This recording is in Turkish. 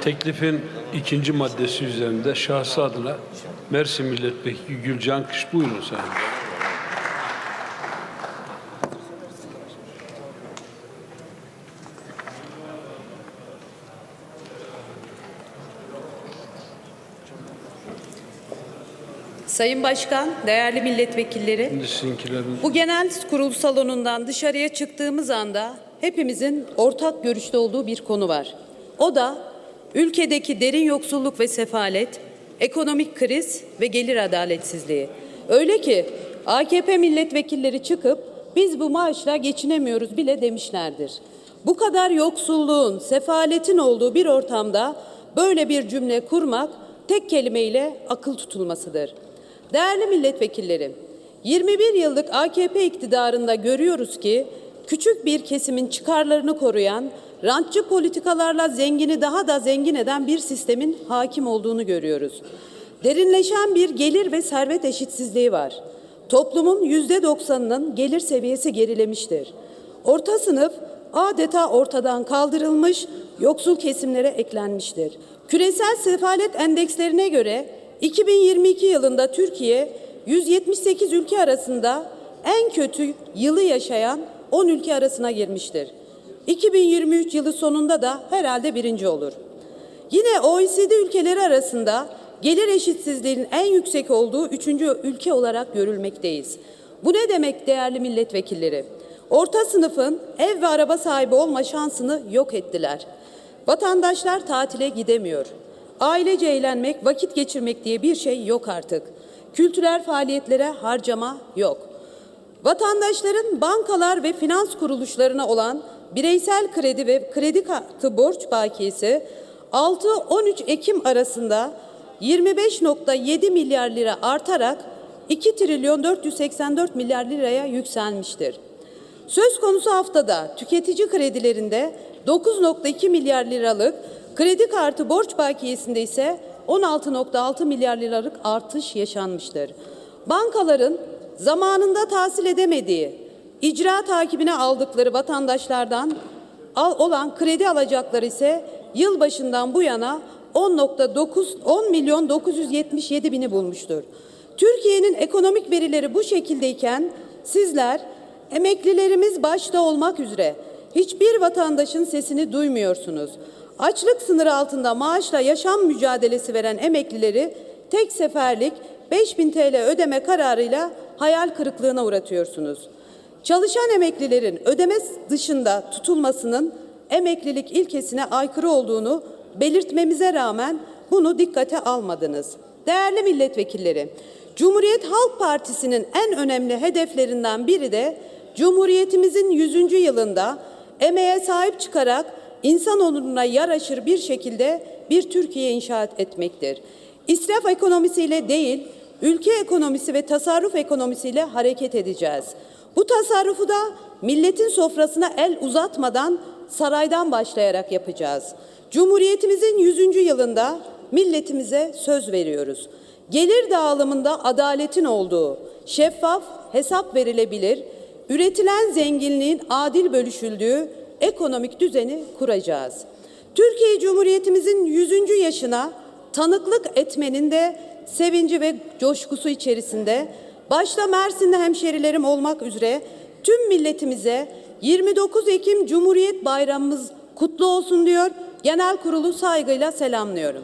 Teklifin ikinci maddesi üzerinde şahsı adına Mersin Milletvekili Gülcan Kış buyurun sayın. Sayın Başkan, değerli milletvekilleri, bu genel kurul salonundan dışarıya çıktığımız anda hepimizin ortak görüşte olduğu bir konu var. O da ülkedeki derin yoksulluk ve sefalet, ekonomik kriz ve gelir adaletsizliği. Öyle ki AKP milletvekilleri çıkıp biz bu maaşla geçinemiyoruz bile demişlerdir. Bu kadar yoksulluğun, sefaletin olduğu bir ortamda böyle bir cümle kurmak tek kelimeyle akıl tutulmasıdır. Değerli milletvekillerim, 21 yıllık AKP iktidarında görüyoruz ki küçük bir kesimin çıkarlarını koruyan, rantçı politikalarla zengini daha da zengin eden bir sistemin hakim olduğunu görüyoruz. Derinleşen bir gelir ve servet eşitsizliği var. Toplumun yüzde doksanının gelir seviyesi gerilemiştir. Orta sınıf adeta ortadan kaldırılmış, yoksul kesimlere eklenmiştir. Küresel sefalet endekslerine göre 2022 yılında Türkiye 178 ülke arasında en kötü yılı yaşayan 10 ülke arasına girmiştir. 2023 yılı sonunda da herhalde birinci olur. Yine OECD ülkeleri arasında gelir eşitsizliğinin en yüksek olduğu üçüncü ülke olarak görülmekteyiz. Bu ne demek değerli milletvekilleri? Orta sınıfın ev ve araba sahibi olma şansını yok ettiler. Vatandaşlar tatile gidemiyor. Ailece eğlenmek, vakit geçirmek diye bir şey yok artık. Kültürel faaliyetlere harcama yok. Vatandaşların bankalar ve finans kuruluşlarına olan bireysel kredi ve kredi kartı borç bakiyesi 6-13 Ekim arasında 25.7 milyar lira artarak 2 trilyon 484 milyar liraya yükselmiştir. Söz konusu haftada tüketici kredilerinde 9.2 milyar liralık, kredi kartı borç bakiyesinde ise 16.6 milyar liralık artış yaşanmıştır. Bankaların zamanında tahsil edemediği, icra takibine aldıkları vatandaşlardan al- olan kredi alacakları ise yılbaşından bu yana 10.9 10 milyon 977 bini bulmuştur. Türkiye'nin ekonomik verileri bu şekildeyken sizler emeklilerimiz başta olmak üzere hiçbir vatandaşın sesini duymuyorsunuz. Açlık sınırı altında maaşla yaşam mücadelesi veren emeklileri tek seferlik 5000 TL ödeme kararıyla hayal kırıklığına uğratıyorsunuz. Çalışan emeklilerin ödeme dışında tutulmasının emeklilik ilkesine aykırı olduğunu belirtmemize rağmen bunu dikkate almadınız. Değerli milletvekilleri, Cumhuriyet Halk Partisi'nin en önemli hedeflerinden biri de Cumhuriyetimizin 100. yılında emeğe sahip çıkarak insan onuruna yaraşır bir şekilde bir Türkiye inşaat etmektir. İsraf ekonomisiyle değil, ülke ekonomisi ve tasarruf ekonomisiyle hareket edeceğiz. Bu tasarrufu da milletin sofrasına el uzatmadan saraydan başlayarak yapacağız. Cumhuriyetimizin 100. yılında milletimize söz veriyoruz. Gelir dağılımında adaletin olduğu, şeffaf, hesap verilebilir, üretilen zenginliğin adil bölüşüldüğü ekonomik düzeni kuracağız. Türkiye Cumhuriyetimizin 100. yaşına tanıklık etmenin de sevinci ve coşkusu içerisinde başta Mersinli hemşerilerim olmak üzere tüm milletimize 29 Ekim Cumhuriyet Bayramımız kutlu olsun diyor. Genel kurulu saygıyla selamlıyorum.